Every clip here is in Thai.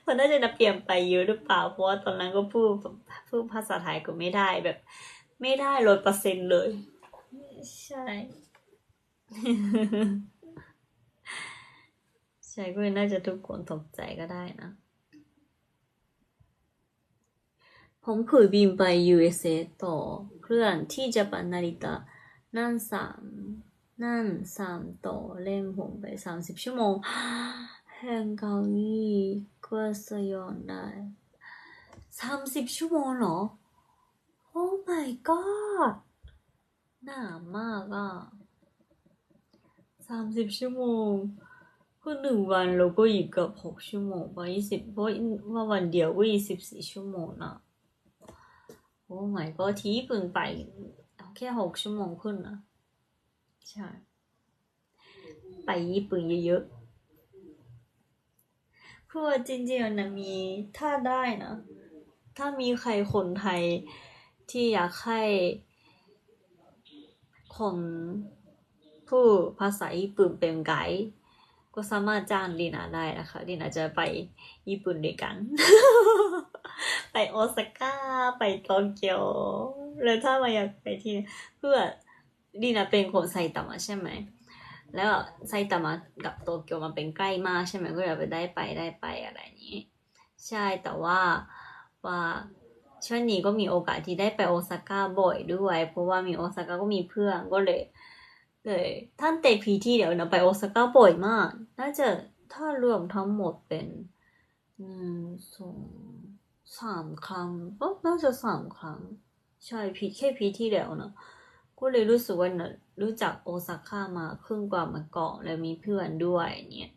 เพราะน่าจะเปลี่ยนไปเยอะหรือเปล่า เพราะว่าตอนนั้นก็พูดพูดภาษาไทยก็ไม่ได้แบบ ไม่ได้ร้อยเปอร์เซ็นต์เลย ใช่ ใช่ก็น่าจะทุกคนตกใจก็ได้นะ ผมเคยบินไป USA ต่อเครื่องที่จะปันนาริตะนั่นสามนั่นสามต่อเล่มผมไปสามสิบชั่วโมง แห่งเกาหลีก็สยอนได้สามสิบชั่วโมงเหรอ โอ้ my god หนามากอะสามสิบชั่วโมงคือหนึ่งวันเราก็อยู่กับหกชั่วโมงป่ะยี่สิบเพราะว่าวันเดียวก็ยี่สิบสี่ชั่วโมงนะโอ้ my god ที่ญี่ปุ่นไปแค่หกชั่วโมงขึ้นนะใช่ ไปญี่ปุ่นเยอะๆ คือว่าจริงๆนะมีถ้าได้นะ ถ้ามีใครคนไทยที่อยากให้คนผู้ภาษาญี่ปุ่นเป็นไกด์ก็สามารถจ้างลีนาได้นะคะลีนาจะไปญี่ปุ่นด้วยกัน ไปโอซาก้า ไปโตเกียว แล้วถ้ามาอยากไปที่เพื่อลีนาเป็นคนไซตามะใช่ไหม แล้วไซตามะกับโตเกียวมันเป็นใกล้มากใช่ไหมก็อยากไปได้ไปได้ไปอะไรนี้ ใช่แต่ว่าว่าช่วงนี้ก็มีโอกาสที่ได้ไปโอซาก้าบ่อยด้วย เพราะว่ามีโอซาก้าก็มีเพื่อนก็เลยเลยท่านเตพีที่เดี๋ยวนะไปโอซาก้าบ่อยมาก น่าจะถ้ารวมทั้งหมดเป็นหนึ่งสองสามครั้งก็น่าจะสามครั้ง ใช่พีแค่พีที่แล้วนะ ก็เลยรู้สึกว่านะรู้จักโอซาก้ามาครึ่งกว่ามาก่อนแล้วมีเพื่อนด้วยเนี่ย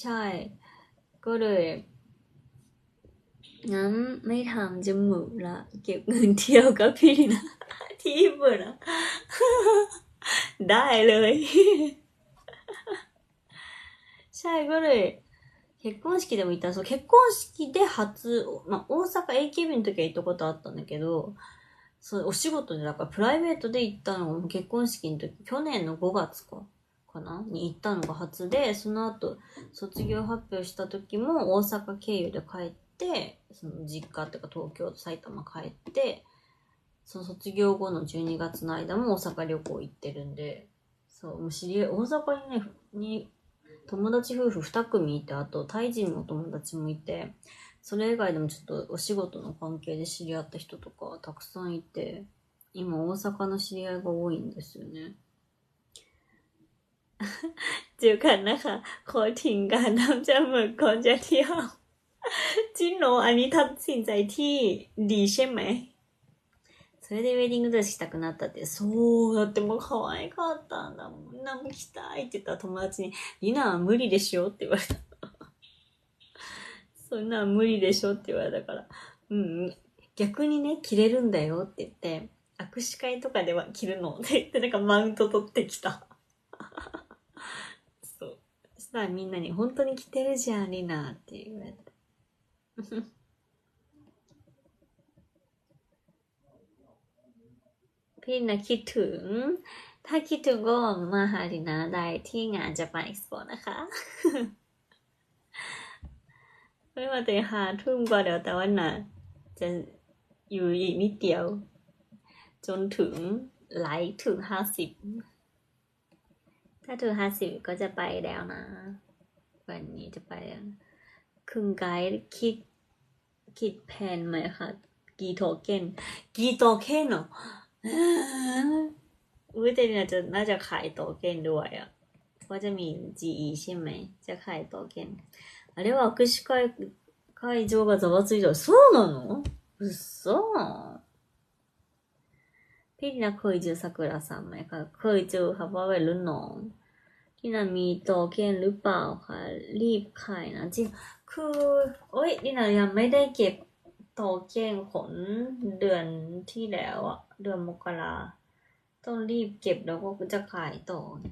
ใช่ ก็เลยงั้นไม่ทำจมูกละ เก็บเงินเที่ยวกับพี่นะ ที่ญี่ปุ่นอะ ได้เลย ใช่ก็เลย結婚式でも行ったそう結婚式で初、まあ、大阪 AKB の時は行ったことあったんだけど そうお仕事でだからプライベートで行ったのが結婚式の時去年の5月かかな？に行ったのが初でその後卒業発表した時も大阪経由で帰ってその実家っていうか東京埼玉帰ってその卒業後の12月の間も大阪旅行行ってるんでそうもう知り合い大阪にねに友達夫婦2組いてあとタイ人の友達もいてそれ以外でもちょっとお仕事の関係で知り合った人とかたくさんいて今大阪の知り合いが多いんですよね เจอกันนะคะขอทิ้งการทำจมูกก่อนจะเที่ยว จริงเหรออันนี้ตัดสินใจที่ดีใช่ไหมそれでウェディングドレスしたくなったって、そう、だってもう可愛かったんだもん。みんなも着たいって言ったら友達に、リナは無理でしょって言われた。 そんなん無理でしょって言われたから、うん、逆にね、着れるんだよって言って、握手会とかでは着るのって言って、なんかマウント取ってきた。そう。そしたらみんなに、本当に着てるじゃん、リナって言われた。พี่นะคิดถึง ถ้าคิดถึงก็มาหาดินาได้ที่งานจะปา n เอ็กซ์โปนะคะ ไม่มาแต่หาทุ่มกว่าเดี๋ยวแต่ว่าน่ะ จะอยู่อีกนิดเดียว จนถึงไลท์ถึงห้าสิบถ้าถึงห้าสิบก็จะไปแล้วนะ วันนี้จะไปแล้วครึ่งไกด์คิดคิดแผนไหมคะกี่โทเก้นกี่โทเก้นเหรออุ้ยแต่เนี่ยจะน่าจะขายโตเก้นด้วยอะเพราะจะมี GE ใช่ไหม จะขายโตเก้น あれは握手会会場がざわついた。そうなのうっそพี่นะเคยเจอซากุระซังไหมคะ เคยเจอค่ะเพราะเป็นรุ่นน้องพี่นามีโตเก้นหรือเปล่าคะรีบขายนะจริง คือโอ๊ยนี่นายังไม่ได้เก็บโตเก้นขนเดือนที่แล้วอะเดือนมกราต้องรีบเก็บแล้วก็จะขายต่อね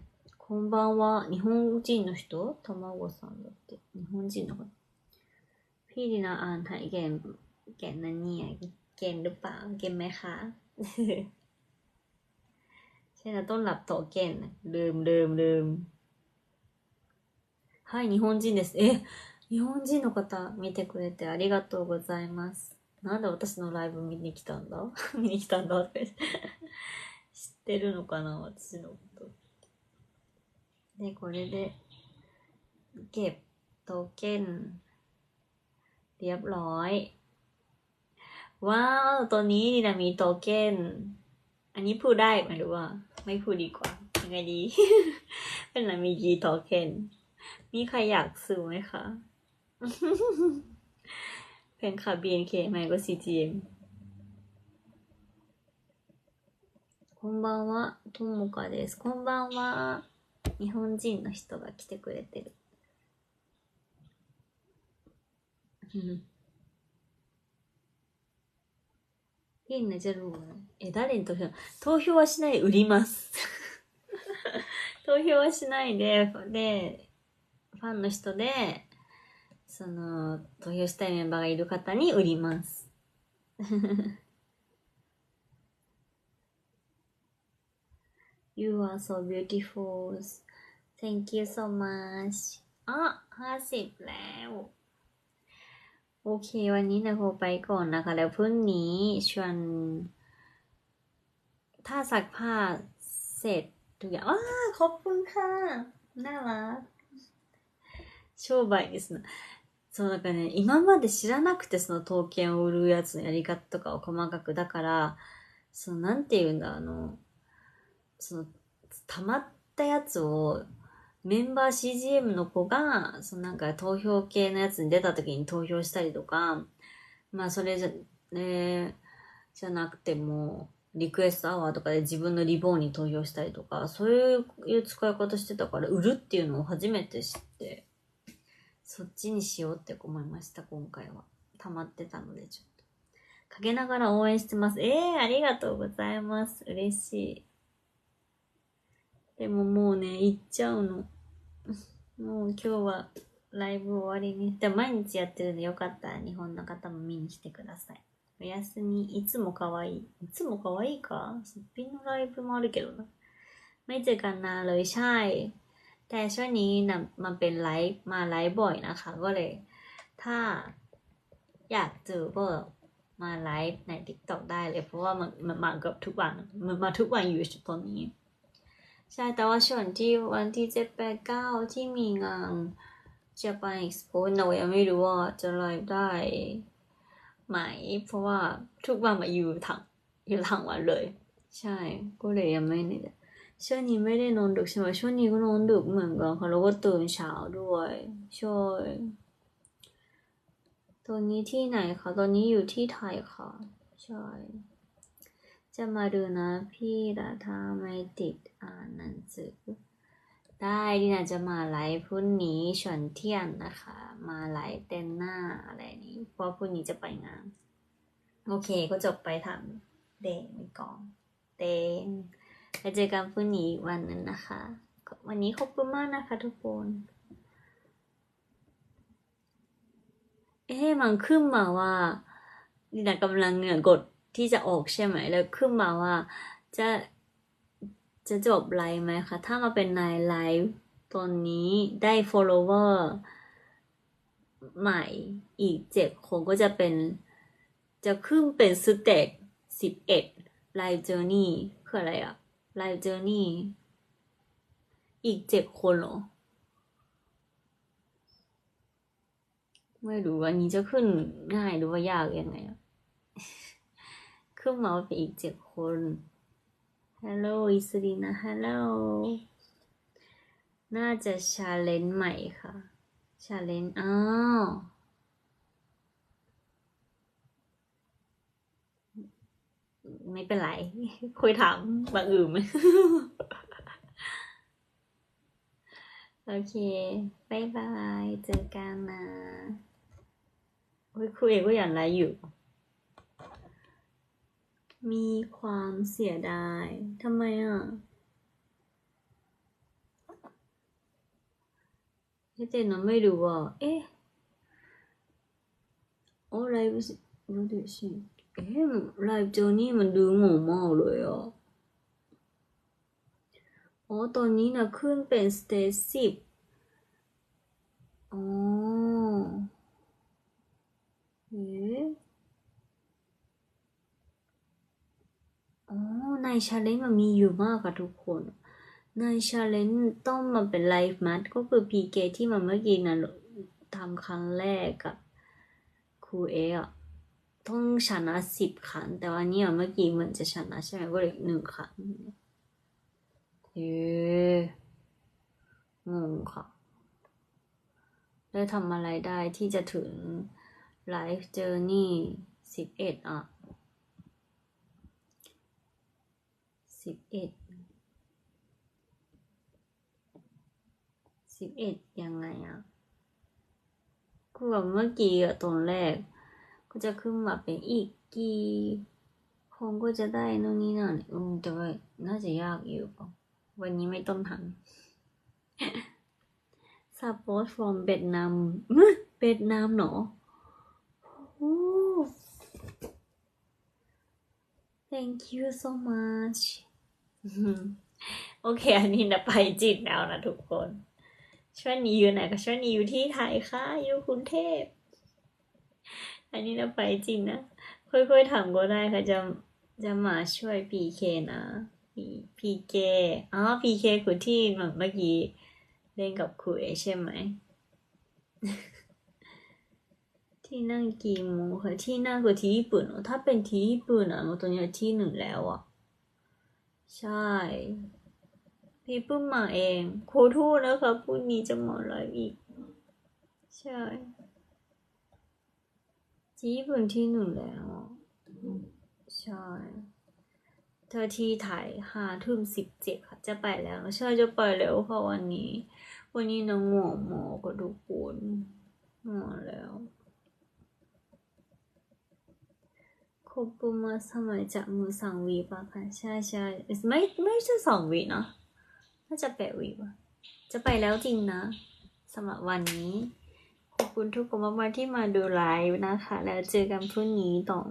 こんばんは日本人の人卵さんだって日本人の方พี่ดีนาอ่านไทยเกมเกมนั่นเนี่ยเกมหรือเปล่าเกมไหมคะ ใช่นะต้นหลับโตเกนลืมลืมลืมはい日本人ですえ 日本人の方見てくれてありがとうございます。なんで私のライブ見に来たんだ見に来たんだって。知ってるのかな私のこと。 で、これで、เก็บโทเค็นเรียบร้อย ว้าว ตัวนี้ดีนะมีโทเค็น อันนี้พูดได้ไหมหรือว่า ไม่พูดดีกว่า ยังไงดี เป็นอะไรมีกีโทเค็น มีใครอยากซื้อไหมคะ เพลงค่ะ BNK ไม่ก็ CGM こんばんは、ともかです。こんばんは。 日本人の人が来てくれてる。いいね、じゃあ、え、誰に投票？投票はしない売ります。投票はしないで、で、ファンの人で、その、投票したいメンバーがいる方に売ります。You are so beautiful. Thank you so much. อ่ะห้าสิบแล้ว โอเค วันนี้นะโคไปก่อนนะคะ แล้วพรุ่งนี้ชวน ถ้าซักผ้าเสร็จทุกอย่างอ้าขอบคุณค่ะ น่ารัก商売ですね。そう、なんかね、今まで知らなくて、その刀剣を売るやつのやり方とかを細かく。だから、その、なんて言うんだ、あの、 その、溜まったやつを、メンバー CGM の子が、そのなんか投票系のやつに出た時に投票したりとか、まあそれじゃ、ね、じゃなくても、リクエストアワーとかで自分のリボンに投票したりとか、そういう使い方してたから、売るっていうのを初めて知って、そっちにしようって思いました、今回は。溜まってたので、ちょっと。かけながら応援してます。ええー、ありがとうございます。嬉しい。でももうね、行っちゃうの。もう今日はライブ終わりに。でも毎日やってるんでよかったら日本の方も見に来てください。おやすみ。いつも可愛い。いつも可愛いかすっぴんのライブもあるけどな。ไม่เจอกันนานเลยใช่ แต่ช่วงนี้นะมันเป็นไลฟ์มาไลฟ์บ่อยนะคะ ก็เลย ถ้าอยากเจอก็มาไลฟ์ใน TikTok ได้เลย เพราะว่ามันมันมาเกับทุกวันมันมาทุกวันอยู่ตอนนี้ ใช่แต่ว่าช่วงที่วันที่เจ็ดแปดเก้าที่มีงาน Japan Expo เรายังไม่รู้ว่าจะไลฟ์ได้ไหม เพราะว่าทุกวันมาอยู่ทั้งอยู่ทั้งวันเลย ใช่ก็เลยยังไม่เนี่ยช่วงนี้ไม่ได้นอนดึกใช่ไหมช่วงนี้ก็นอนดึกเหมือนกันค่ะแล้วก็ตื่นเช้าด้วยช่ตอนนี้ที่ไหนคะตอนนี้อยู่ที่ไทยค่ะใช่ จะมาดูนะพี่ละถ้าไม่ติดอ่านหนังสือ ได้ดินาจะมาไลฟ์พรุ่งนี้ชวนเที่ยงนะคะ มาไลฟ์เต้นหน้าอะไรนี้ เพราะพรุ่งนี้จะไปงาน โอเคก็จบไปทำเดงไปก่อนเต้นแล้วเจอกันพรุ่งนี้อีวันนึงนะคะ วันนี้ขอบคุณมากนะคะทุกคนเอ๊ะมันขึ้นมาว่าดินากำลังเนี่ยกด ที่จะออกใช่ไหมแล้วขึ้นมาว่าจะจะจบไลฟ์ไหมคะ ถ้ามาเป็นนายไลฟ์ตอนนี้ได้ follower ใหม่อีกเจ็ดคนก็จะเป็น จะขึ้นเป็นสเตจสิบเอ็ดไลฟ์เจอร์นี่คืออะไรอะไลฟ์เจอร์นี่อีกเจ็ดคนเหรอ ไม่รู้ว่านี้จะขึ้นง่ายหรือว่ายากยังไงอะ ขึ้นมาเป็นอีกเจ็ดคนฮัลโหลอิสรีนะฮัลโหลน่าจะชาเลนจ์ใหม่ค่ะชาเลนจ์อ้าวไม่เป็นไร คุยถามบางอื่นไหมโอเคบายบาย เจอกันนะโอ้ยคุยก็อย่างไรอยู่ มีความเสียดายทำไมอะที่เจนนะไม่รู้ว่าเอ๊ะอ๋อไลฟ์รู้ดูสิเอ๊ะไลฟ์โจนี่มันดูงงมากเลยอะอ๋อตอนนี้นะขึ้นเป็นสเตจสิบอ๋อเอ๊ะ อในชาเลนจ์มันมีอยู่มากค่ะทุกคน ในชาเลนจ์ต้องมันเป็นไลฟ์มัดก็คือพีเกที่มันเมื่อกี้นะทำครั้งแรกกับครูเอะอะต้องชนะสิบครั้ง แต่ว่านี่เมื่อกี้เหมือนจะชนะใช่ไหมก็เลยหนึ่งครั้งเอ๊งงค่ะได้ทำอะไรได้ที่จะถึงไลฟ์เจอร์นี่สิบเอ็ดอะ สิบเอ็ดสิบเอ็ดยังไงอะคือแบบเมื่อกี้อะตอนแรก ก็จะขึ้นมาเป็นอีกกี่คงก็จะได้นู่นนี่นั่นอืมแต่ว่าน่าจะยากอยู่ป่ะวันนี้ไม่ต้องทำ support from เวียดนามเวียดนามเหรอ thank you so much โอเค อันนี้นะไปจีนแล้วนะทุกคน ช่วงนี้อยู่ไหนก็ช่วงนี้อยู่ที่ไทยค่ะ อยู่กรุงเทพ อันนี้นะไปจริงนะค่อยๆถามก็ได้ค่ะจะจะมาช่วยพีเคนะพีเคอ๋อพีเคคือที่เมื่อกี้เล่นกับครูเอใช่ไหมที่นั่งกี่โมงค่ะที่นั่งคือที่ญี่ปุ่นถ้าเป็นที่ญี่ปุ่นอะมันตอนนี้ที่หนึ่งแล้วอะ ใช่ พี่เพิ่งมาเองขอโทษนะคะพรุ่งนี้จะมาไลฟ์อีก ใช่ที่ญี่ปุ่นที่หนึ่งแล้วใช่เธอที่ไทยห้าทุ่มสิบเจ็ดค่ะ จะไปแล้วใช่จะไปแล้วค่ะวันนี้ วันนี้น้องหมอหมอก็ทุกคนมาแล้ว ครบประมาสมัยจากมือสองวีป่ะคะใช่ใช่ไม่ไม่ใช่สองวีเนาะน่าจะแปดวีป่ะจะไปแล้วจริงนะสำหรับวันนี้ ขอบคุณทุกคนมากๆที่มาดูไลฟ์นะคะ แล้วเจอกันพรุ่งนี้ตอน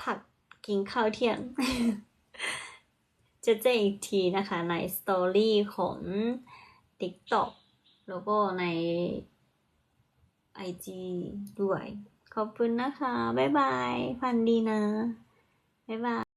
ผักกินข้าวเที่ยง จะเจออีกทีนะคะในสตอรี่ของ TikTok แล้วก็ใน IG ด้วย ขอบคุณนะคะ บ๊ายบาย ฟันดีนะ บ๊ายบาย